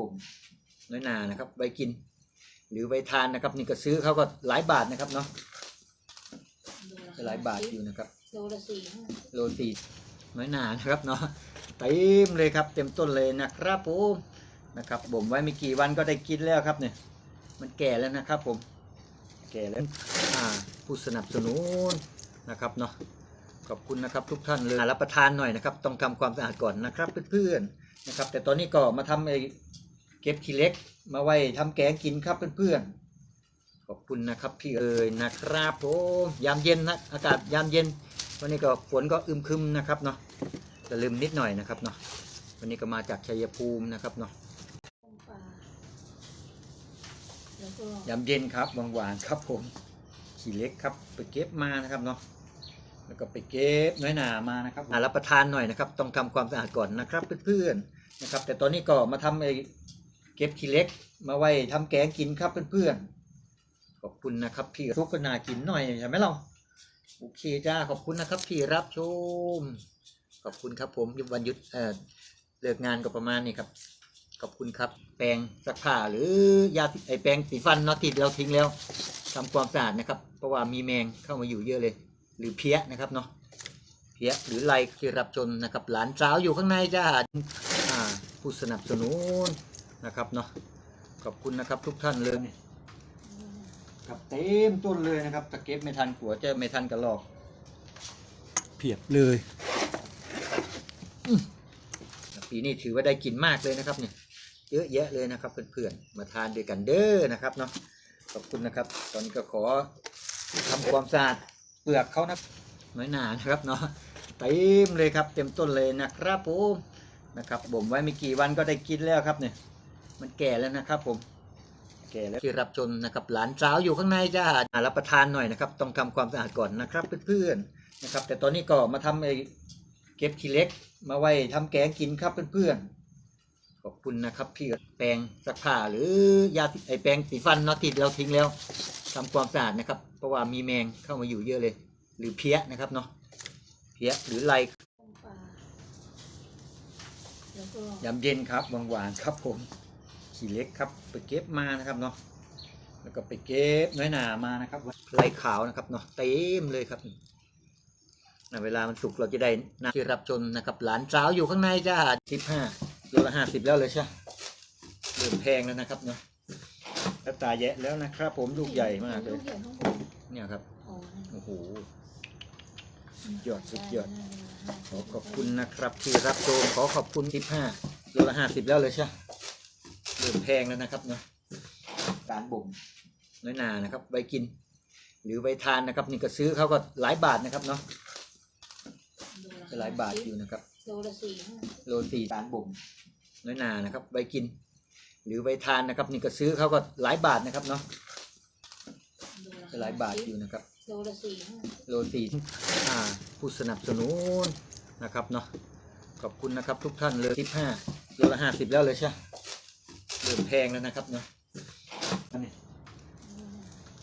บ่มน้อยหนานะครับไว้กิน หรือไว้ทานนะครับ นี่ก็ซื้อเขาก็หลายบาทนะครับเนาะก็หลายบาทอยู่นะครับ โลละสี่ห้าโรตีน้อยหนานะครับเนาะเต็มเลยครับ เต็มต้นเลยนะครับผมนะครับบ่มไว้ไม่กี่วันก็ได้กินแล้วครับเนี่ย มันแก่แล้วนะครับ ผม แก่แล้วอ่าผู้สนับสนุนนะครับเนาะขอบคุณนะครับทุกท่านเลยอ่ารับประทานหน่อยนะครับ ต้องทำความสะอาดก่อนนะครับเพื่อนๆนะครับ แต่ตอนนี้ก็มาทำไอ้ เก็บขี้เล็กมาไว้ทำแกงกินครับเพื่อนๆขอบคุณนะครับพี่เอ๋ยนะครับผมยามเย็นนะอากาศยามเย็น วันนี้ก็ฝนก็อึมครึมนะครับเนาะจะลืมนิดหน่อยนะครับเนาะวันนี้ก็มาจากชัยภูมินะครับเนาะต้มปลาแล้วก็ยามเย็นครับหวานๆครับผมขี่เล็กครับไปเก็บมานะครับเนาะแล้วก็ไปเก็บน้อยหนามานะครับอ่ารับประทานหน่อยนะครับ ต้องทำความสะอาดก่อนนะครับเพื่อนๆนะครับ แต่ตอนนี้ก็มาทำไอ้ เก็บขี้เล็กมาไว้ทำแกงกินครับเพื่อนๆขอบคุณนะครับพี่ทุกก็น่ากินหน่อยใช่ไหมเราโอเคจ้าขอบคุณนะครับที่รับชม ขอบคุณครับผมยุวันหยุดเอ่อเลิกงานก็ประมาณนี้ครับ ขอบคุณครับ แปรงซักผ้าหรือยาไอแปรงสีฟันเนาะที่เราทิ้งแล้วทำความสะอาดนะครับ เพราะว่ามีแมงเข้ามาอยู่เยอะเลย หรือเพี้ยนะครับเนาะเพี้ยหรือไรที่รับชมนะครับ หลานสาวอยู่ข้างในจ้าผู้สนับสนุน นะครับเนาะขอบคุณนะครับทุกท่านเลยครับเต็มต้นเลยนะครับตะเก็บไม่ทันขัวจะไม่ทันกระลอก เพียบเลยปีนี้ถือว่าได้กินมากเลยนะครับเนี่ยเยอะแยะเลยนะครับเพื่อนๆมาทานด้วยกันเด้อนะครับเนาะขอบคุณนะครับ ตอนนี้ก็ขอทำความสะอาดเปลือกเขานะน้อยหนานะครับเนาะเต็มเลยครับ เต็มต้นเลยนะครับผมนะครับบ่มไว้ไม่กี่วันก็ได้กินแล้วครับเนี่ย มันแก่แล้วนะครับผมแก่แล้วที่รับชมนะครับ หลานสาวอยู่ข้างในจ้าอ่ารับประทานหน่อยนะครับ ต้องทำความสะอาดก่อนนะครับเพื่อนๆนะครับ แต่ตอนนี้ก็มาทำไอ้เก็บขี้เล็ก มาไว้ทำแกงกินครับเพื่อนๆขอบคุณนะครับพี่แปรงซักผ้าหรือยาไอแปรงสีฟันเนาะที่เราทิ้งแล้วทำความสะอาดนะครับ เพราะว่ามีแมงเข้ามาอยู่เยอะเลย หรือเพี้ยนะครับเนาะเพี้ยหรือไรต้มปลาแล้วก็ยามเย็นครับหวานๆครับผม ขี่เล็กครับ ไปเก็บมานะครับเนาะแล้วก็ไปเก็บน้อยหนามานะครับไรขาวนะครับเนาะเต็มเลยครับนะเวลามันสุกเราจะได้นะที่รับชมนะครับ หลานสาวอยู่ข้างในจ้าสิบห้าโลละห้าสิบแล้วเลยใช่เริ่มแพงแล้วนะครับเนาะแล้วตาแยะแล้วนะครับผมลูกใหญ่มากเลยลูกใหญ่ข้างบนเนี่ยครับอ๋อโอ้โหสุดยอดสุดยอดขอขอบคุณนะครับ ที่รับชมขอขอบคุณสิบห้าโลละห้าสิบแล้วเลยใช่ เริ่มแพงแล้วนะครับเนาะการบ่มน้อยหนานะครับไว้กิน หรือไว้ทานนะครับ นี่ก็ซื้อเขาก็หลายบาทนะครับเนาะก็หลายบาทอยู่นะครับโลละสี่ห้าโรตีการบ่มน้อยหนานะครับไว้กิน หรือไว้ทานนะครับ นี่ก็ซื้อเขาก็หลายบาทนะครับเนาะก็หลายบาทอยู่นะครับโลละสี่ห้าโรตีอ่าผู้สนับสนุนนะครับเนาะขอบคุณนะครับทุกท่านเลยสิบห้าโลละห้าสิบแล้วเลยใช่เริ่มแพงแล้วนะครับเนาะอันนี้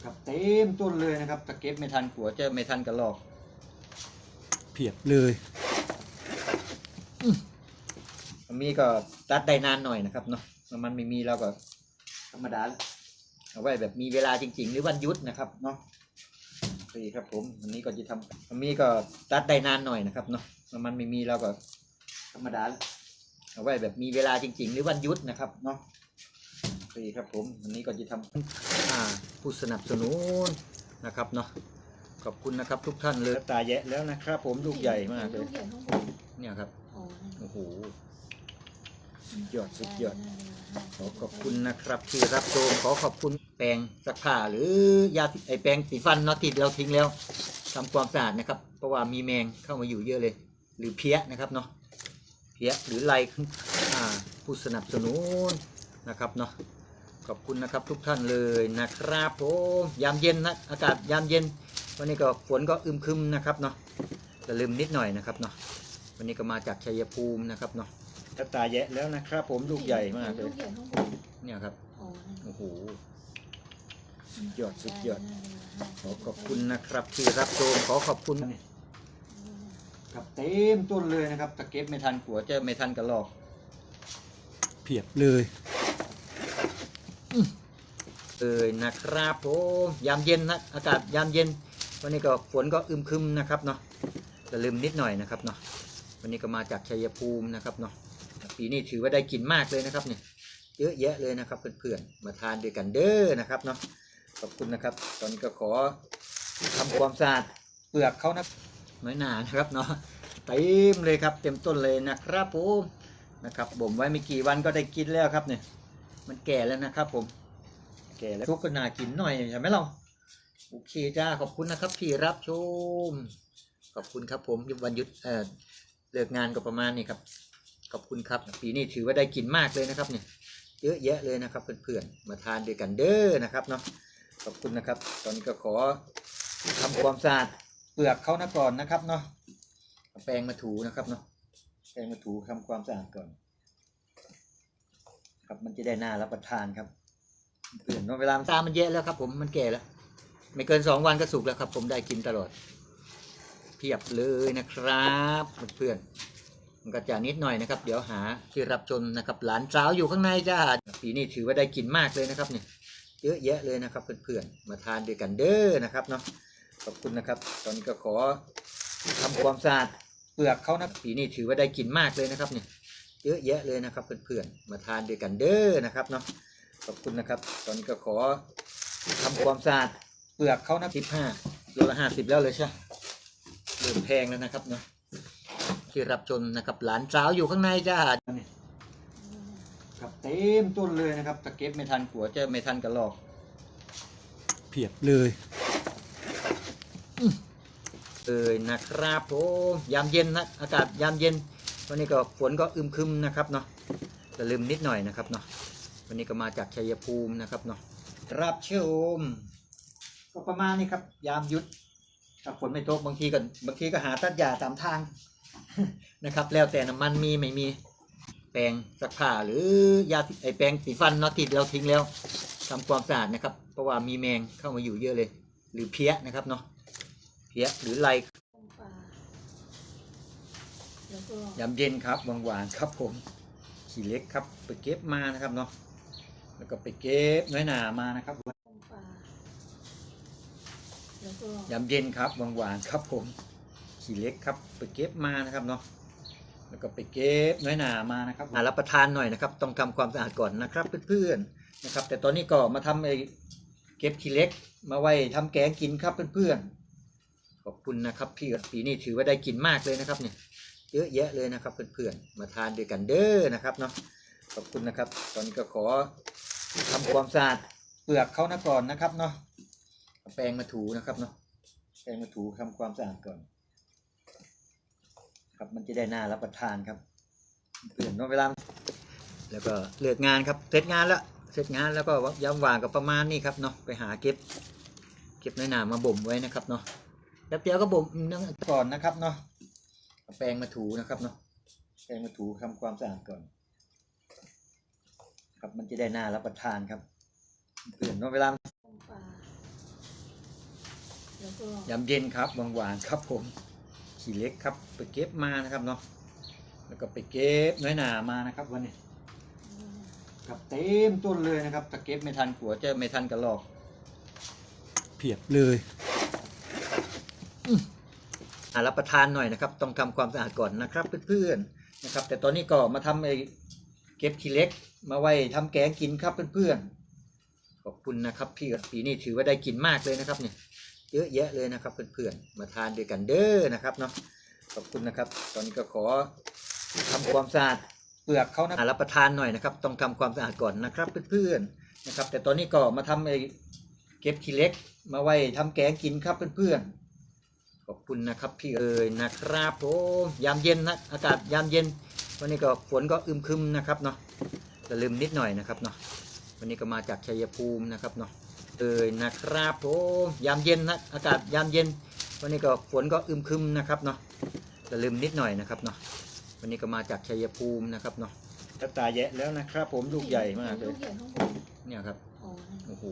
ครับเต็มต้นเลยนะครับตะเก็บไม่ทันขัวจะไม่ทันกระลอก เพียบเลยมีก็ตัดได้นานหน่อยนะครับเนาะถ้ามันไม่มีเราก็ธรรมดาเอาไว้แบบมีเวลาจริง ๆ หรือวันยุดนะครับเนาะโอเครับผมวันนี้ก็จะทำมีก็ตัดได้นานหน่อยนะครับเนาะถ้ามันไม่มีเราก็ธรรมดาเอาไว้แบบมีเวลาจริง ๆ หรือวันยุดนะครับเนาะ คครับผมวันนี้ก็จะทำอ่าผู้สนับสนุนนะครับเนาะขอบคุณนะครับทุกท่านเลยตาแยะแล้วนะครับผมลูกใหญ่มากเลยลูกใหญ่ข้างบนเนี่ยครับอ๋อโอ้โหสุดยอดสุดยอดขอขอบคุณนะครับที่รับชมขอขอบคุณแปรงซักผ้าหรือยาไอแปรงสีฟันเนาะที่เราทิ้งแล้วทำความสะอาดนะครับ เพราะว่ามีแมงเข้ามาอยู่เยอะเลย หรือเพี้ยนะครับเนาะเพี้ยหรือไรอ่าผู้สนับสนุนนะครับเนาะ ขอบคุณนะครับทุกท่านเลยนะครับผมยามเย็นนะอากาศยามเย็น วันนี้ก็ฝนก็อึมครึมนะครับเนาะจะลืมนิดหน่อยนะครับเนาะวันนี้ก็มาจากชัยภูมินะครับเนาะแล้วตาแยะแล้วนะครับ ผมลูกใหญ่มากเลลูยกใหญ่ข้างบนเนี่ยครับอ๋อโอ้โหสุดยอดสุดยอดขอขอบคุณนะครับ ที่รับชมขอขอบคุณครับเต็มต้นเลยนะครับตะเก็บไม่ทันขัวจะไม่ทันกระลอก เพียบเลยค เอ่ยนะครับผมยามเย็นนะอากาศยามเย็น วันนี้ก็ฝนก็อึมครึมนะครับเนาะจะลืมนิดหน่อยนะครับเนาะวันนี้ก็มาจากชัยภูมินะครับเนาะปีนี้ถือว่าได้กินมากเลยนะครับเนี่ยเยอะแยะเลยนะครับเพื่อนๆมาทานด้วยกันเด้อนะครับเนาะขอบคุณนะครับ ตอนนี้ก็ขอทำความสะอาดเปลือกเขานะน้อยหนานะครับเนาะเต็มเลยครับเต็มต้นเลยนะครับผมนะครับบ่มไว้ไม่กี่วันก็ได้กินแล้วครับเนี่ยมันแก่แล้วนะครับผม แก่แล้วทุกก็น่ากินหน่อยใช่ไหมเราโอเคจ้าขอบคุณนะครับที่รับชม ขอบคุณครับผมวันหยุดเออเลิกงานก็ประมาณนี้ครับ ขอบคุณครับ ปีนี้ถือว่าได้กินมากเลยนะครับเนี่ยเยอะแยะเลยนะครับเพื่อนๆมาทานด้วยกันเด้อนะครับเนาะขอบคุณนะครับ ตอนนี้ก็ขอทำความสะอาดเปลือกเขานะก่อนนะครับเนาะแปรงมาถูนะครับเนาะแปรงมาถูทำความสะอาดก่อน ครับมันจะได้น่ารับประทานครับ เปลี่ยนเวลาตามันแย่แล้วครับ ผมมันแก่แล้ว ไม่เกินสองวันก็สุกแล้วครับ ผมได้กินตลอด เพียบเลยนะครับเพื่อนๆมันก็จะนิดหน่อยนะครับ เดี๋ยวหาที่รับชมนะครับ หลานสาวอยู่ข้างในจ้าปีนี้ถือว่าได้กินมากเลยนะครับเนี่ยเยอะแยะเลยนะครับเพื่อนๆมาทานด้วยกันเด้อนะครับเนาะขอบคุณนะครับ ตอนนี้ก็ขอทำความสะอาดเปลือกเขานะปีนี้ถือว่าได้กินมากเลยนะครับเนี่ยเยอะแยะเลยนะครับเพื่อนๆมาทานด้วยกันเด้อนะครับเนาะ ขอบคุณนะครับ ตอนนี้ก็ขอทำความสะอาดเปลือกเขานะสิบห้าโลละห้าสิบแล้วเลยใช่เริ่มแพงแล้วนะครับเนาะที่รับชมนะครับหลานสาวอยู่ข้างในจ้าครับเต็มต้นเลยนะครับตะเก็บไม่ทันขัวจะไม่ทันกระลอก เพียบเลยเอ่ยนะครับผมยามเย็นนะอากาศยามเย็น วันนี้ก็ฝนก็อึมครึมนะครับเนาะจะลืมนิดหน่อยนะครับเนาะ วันนี้ก็มาจากชัยภูมินะครับเนาะรับชมก็ประมาณนี้ครับ ยามหยุดถ้าฝนไม่ตกบางทีก็บางทีก็หาตัดหญ้าตามทางนะครับ แล้วแต่น้ำมันมีไม่มี แปรงซักผ้าหรือยาไอแปรงสีฟันเนาะที่เราทิ้งแล้วทำความสะอาดนะครับ เพราะว่ามีแมงเข้ามาอยู่เยอะเลย หรือเพี้ยนะครับเนาะเพี้ยหรือไรต้มปลาแล้วก็ยำเย็นครับหวานหวานๆครับผมขี่เล็กครับไปเก็บมานะครับเนาะ แล้วก็ไปเก็บน้อยหนามานะครับต้มปลาแล้วก็ยำเย็นครับหวานหวานๆครับผมขี่เล็กครับไปเก็บมานะครับเนาะแล้วก็ไปเก็บน้อยหนามานะครับมารับประทานหน่อยนะครับ ต้องทำความสะอาดก่อนนะครับเพื่อนๆนะครับ แต่ตอนนี้ก็มาทำไอ้เก็บขี้เล็ก มาไว้ทำแกงกินครับเพื่อนๆขอบคุณนะครับพี่ปีนี้ถือว่าได้กินมากเลยนะครับเนี่ยเยอะแยะเลยนะครับเพื่อนๆมาทานด้วยกันเด้อนะครับเนาะ ขอบคุณนะครับ ตอนนี้ก็ขอทำความสะอาดเปลือกเขานะก่อนนะครับเนาะแปรงมาถูนะครับเนาะแปรงมาถูทำความสะอาดก่อน ครับมันจะได้น่ารับประทานครับเปลี่ยนเวลาแล้วก็เลิกงานครับเสร็จงานแล้วเสร็จงานแล้วก็ย้ำวางกับประมาณนี้ครับเนาะไปหาเก็บ เก็บในหนามาบ่มไว้นะครับเนาะแล้วเดี๋ยวก็บ่มก่อนนะครับเนาะแปรงมาถูนะครับเนาะแปรงมาถูทำความสะอาดก่อน ครับ มันจะได้น่ารับประทานครับเปลี่ยนเวลาต้มปลาแล้วก็ยำเย็นครับหวานหวานๆครับผมขี่เล็กครับ ไปเก็บมานะครับเนาะแล้วก็ไปเก็บน้อยหนามานะครับ วันนี้ครับเต็มต้นเลยนะครับตะเก็บไม่ทันขัวจะไม่ทันกระลอกเพียบเลยอ่ารับประทานหน่อยนะครับ ต้องทำความสะอาดก่อนนะครับ เพื่อนๆนะครับ แต่ตอนนี้ก็มาทำไอ้เก็บขี้เล็ก มาไว้ทำแกงกินครับเพื่อนๆขอบคุณนะครับพี่ปีนี้ถือว่าได้กินมากเลยนะครับเนี่ยเยอะแยะเลยนะครับเพื่อนๆมาทานด้วยกันเด้อนะครับเนาะขอบคุณนะครับ ตอนนี้ก็ขอทำความสะอาดเปลือกเขานะรับประทานหน่อยนะครับ ต้องทำความสะอาดก่อนนะครับเพื่อนๆนะครับ แต่ตอนนี้ก็มาทำไอ้เก็บขี้เล็ก มาไว้ทำแกงกินครับเพื่อนๆขอบคุณนะครับพี่เอ๋ยนะครับผมยามเย็นนะอากาศยามเย็น วันนี้ก็ฝนก็อึมครึมนะครับเนาะ จะลืมนิดหน่อยนะครับเนาะวันนี้ก็มาจากชัยภูมินะครับเนาะเอ๋ยนะครับผมยามเย็นนะอากาศยามเย็น วันนี้ก็ฝนก็อึมครึมนะครับเนาะจะลืมนิดหน่อยนะครับเนาะวันนี้ก็มาจากชัยภูมินะครับเนาะกระตายแยะแล้วนะครับ ผมลูกใหญ่มากเลลูยกใหญ่ข้างบนเนี่ยครับอ๋อโอ้โห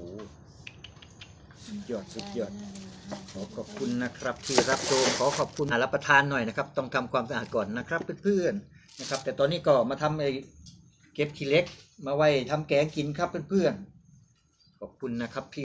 ยอดสุดยอดขอขอบคุณนะครับ ที่รับชมขอขอบคุณอ่ารับประทานหน่อยนะครับ ต้องทำความสะอาดก่อนนะครับเพื่อนๆนะครับ แต่ตอนนี้ก็มาทำไอ้ เก็บทีเล็กมาไว้ทำแกงกินครับเพื่อนๆขอบคุณนะครับพี่